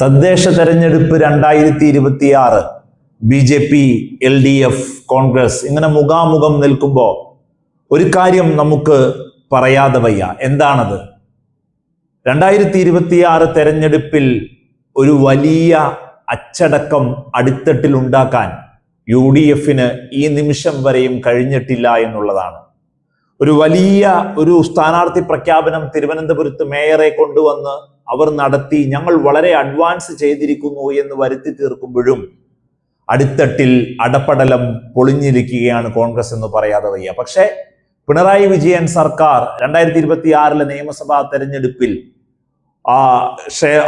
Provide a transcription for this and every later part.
തദ്ദേശ തെരഞ്ഞെടുപ്പ് രണ്ടായിരത്തി ഇരുപത്തിയാറ് B J P L D F Congress ഇങ്ങനെ മുഖാമുഖം നിൽക്കുമ്പോൾ ഒരു കാര്യം നമുക്ക് പറയാതെ വയ്യ. എന്താണത്? രണ്ടായിരത്തി ഇരുപത്തിയാറ് തെരഞ്ഞെടുപ്പിൽ ഒരു വലിയ അച്ചടക്കം അടിത്തട്ടിൽ ഉണ്ടാക്കാൻ യു ഡി എഫിന് ഈ നിമിഷം വരെയും കഴിഞ്ഞിട്ടില്ല എന്നുള്ളതാണ്. ഒരു വലിയ ഒരു സ്ഥാനാർത്ഥി പ്രഖ്യാപനം തിരുവനന്തപുരത്ത് മേയറെ കൊണ്ടുവന്ന് അവർ നടത്തി ഞങ്ങൾ വളരെ അഡ്വാൻസ് ചെയ്തിരിക്കുന്നു എന്ന് വരുത്തി തീർക്കുമ്പോഴും അടിത്തട്ടിൽ അടപ്പടലം പൊളിഞ്ഞിരിക്കുകയാണ് കോൺഗ്രസ് എന്ന് പറയാതെ വയ്യ. പക്ഷേ പിണറായി വിജയൻ സർക്കാർ രണ്ടായിരത്തി ഇരുപത്തി ആറിലെ നിയമസഭാ തെരഞ്ഞെടുപ്പിൽ ആ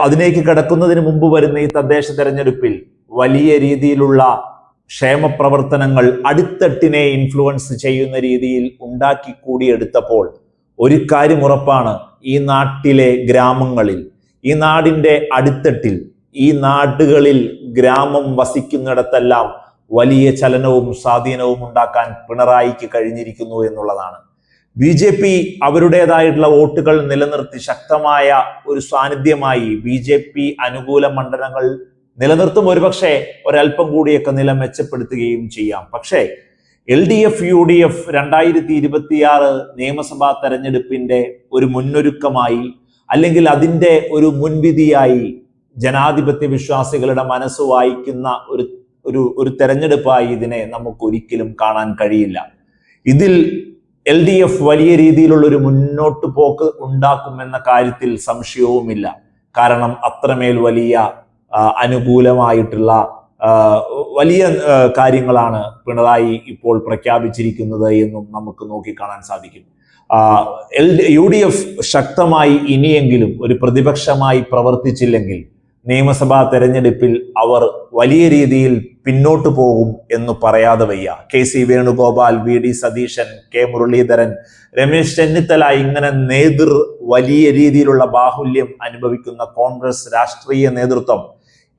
അതിലേക്ക് കിടക്കുന്നതിന് മുമ്പ് വരുന്ന ഈ തദ്ദേശ തെരഞ്ഞെടുപ്പിൽ വലിയ രീതിയിലുള്ള ക്ഷേമ പ്രവർത്തനങ്ങൾ അടിത്തട്ടിനെ ഇൻഫ്ലുവൻസ് ചെയ്യുന്ന രീതിയിൽ ഉണ്ടാക്കി കൂടിയെടുത്തപ്പോൾ ഒരു കാര്യം ഉറപ്പാണ്. ഈ നാട്ടിലെ ഗ്രാമങ്ങളിൽ ഈ നാടിന്റെ അടിത്തട്ടിൽ ഈ നാടുകളിൽ ഗ്രാമം വസിക്കുന്നിടത്തെല്ലാം വലിയ ചലനവും സ്വാധീനവും ഉണ്ടാക്കാൻ പിണറായിക്ക് കഴിഞ്ഞിരിക്കുന്നു എന്നുള്ളതാണ്. ബി ജെ പി അവരുടേതായിട്ടുള്ള വോട്ടുകൾ നിലനിർത്തി ശക്തമായ ഒരു സാന്നിധ്യമായി ബി ജെ പി അനുകൂല മണ്ഡലങ്ങൾ നിലനിർത്തും. ഒരുപക്ഷെ ഒരല്പം കൂടിയൊക്കെ നില മെച്ചപ്പെടുത്തുകയും ചെയ്യാം. പക്ഷേ L D F U D F രണ്ടായിരത്തി ഇരുപത്തിയാറ് നിയമസഭാ തെരഞ്ഞെടുപ്പിന്റെ ഒരു മുന്നൊരുക്കമായി അല്ലെങ്കിൽ അതിന്റെ ഒരു മുൻവിധിയായി ജനാധിപത്യ വിശ്വാസികളുടെ മനസ്സ് വായിക്കുന്ന ഒരു ഒരു ഒരു തെരഞ്ഞെടുപ്പായി ഇതിനെ നമുക്ക് ഒരിക്കലും കാണാൻ കഴിയില്ല. ഇതിൽ എൽ ഡി എഫ് വലിയ രീതിയിലുള്ള ഒരു മുന്നോട്ട് പോക്ക് ഉണ്ടാക്കുമെന്ന കാര്യത്തിൽ സംശയവുമില്ല. കാരണം അത്രമേൽ വലിയ അനുകൂലമായിട്ടുള്ള വലിയ കാര്യങ്ങളാണ് പിണറായി ഇപ്പോൾ പ്രഖ്യാപിച്ചിരിക്കുന്നത് എന്നും നമുക്ക് നോക്കിക്കാണാൻ സാധിക്കും. എൽ യു ഡി എഫ് ശക്തമായി ഇനിയെങ്കിലും ഒരു പ്രതിപക്ഷമായി പ്രവർത്തിച്ചില്ലെങ്കിൽ നിയമസഭാ തെരഞ്ഞെടുപ്പിൽ അവർ വലിയ രീതിയിൽ പിന്നോട്ടു പോകും എന്ന് പറയാതെ വയ്യ. K C Venugopal V D Satheesan K Muraleedharan Ramesh Chennithala ഇങ്ങനെ നേതൃ വലിയ രീതിയിലുള്ള ബാഹുല്യം അനുഭവിക്കുന്ന കോൺഗ്രസ് രാഷ്ട്രീയ നേതൃത്വം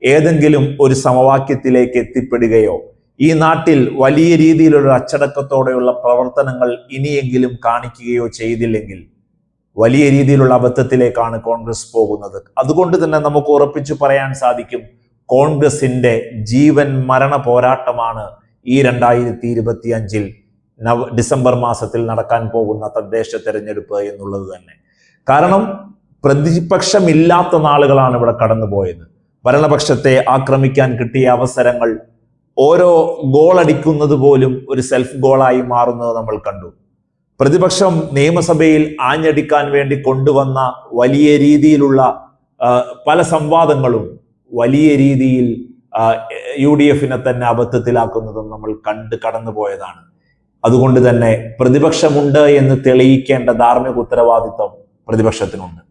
ഏതെങ്കിലും ഒരു സമവാക്യത്തിലേക്ക് എത്തിപ്പെടുകയോ ഈ നാട്ടിൽ വലിയ രീതിയിലുള്ള അച്ചടക്കത്തോടെയുള്ള പ്രവർത്തനങ്ങൾ ഇനിയെങ്കിലും കാണിക്കുകയോ ചെയ്തില്ലെങ്കിൽ വലിയ രീതിയിലുള്ള അബദ്ധത്തിലേക്കാണ് കോൺഗ്രസ് പോകുന്നത്. അതുകൊണ്ട് തന്നെ നമുക്ക് ഉറപ്പിച്ചു പറയാൻ സാധിക്കും കോൺഗ്രസിന്റെ ജീവൻ മരണ പോരാട്ടമാണ് ഈ രണ്ടായിരത്തി ഇരുപത്തി അഞ്ചിൽ നവ ഡിസംബർ മാസത്തിൽ നടക്കാൻ പോകുന്ന തദ്ദേശ തെരഞ്ഞെടുപ്പ് എന്നുള്ളത് തന്നെ. കാരണം പ്രതിപക്ഷമില്ലാത്ത നാളുകളാണ് ഇവിടെ കടന്നുപോയത്. ഭരണപക്ഷത്തെ ആക്രമിക്കാൻ കിട്ടിയ അവസരങ്ങൾ ഓരോ ഗോൾ അടിക്കുന്നത് പോലും ഒരു സെൽഫ് ഗോളായി മാറുന്നത് നമ്മൾ കണ്ടു. പ്രതിപക്ഷം നിയമസഭയിൽ ആഞ്ഞടിക്കാൻ വേണ്ടി കൊണ്ടുവന്ന വലിയ രീതിയിലുള്ള പല സംവാദങ്ങളും വലിയ രീതിയിൽ യു ഡി എഫിനെ തന്നെ അബദ്ധത്തിലാക്കുന്നതും നമ്മൾ കണ്ട് കടന്നു പോയതാണ് അതുകൊണ്ട് തന്നെ പ്രതിപക്ഷമുണ്ട് എന്ന് തെളിയിക്കേണ്ട ധാർമ്മിക ഉത്തരവാദിത്വം പ്രതിപക്ഷത്തിനുണ്ട്.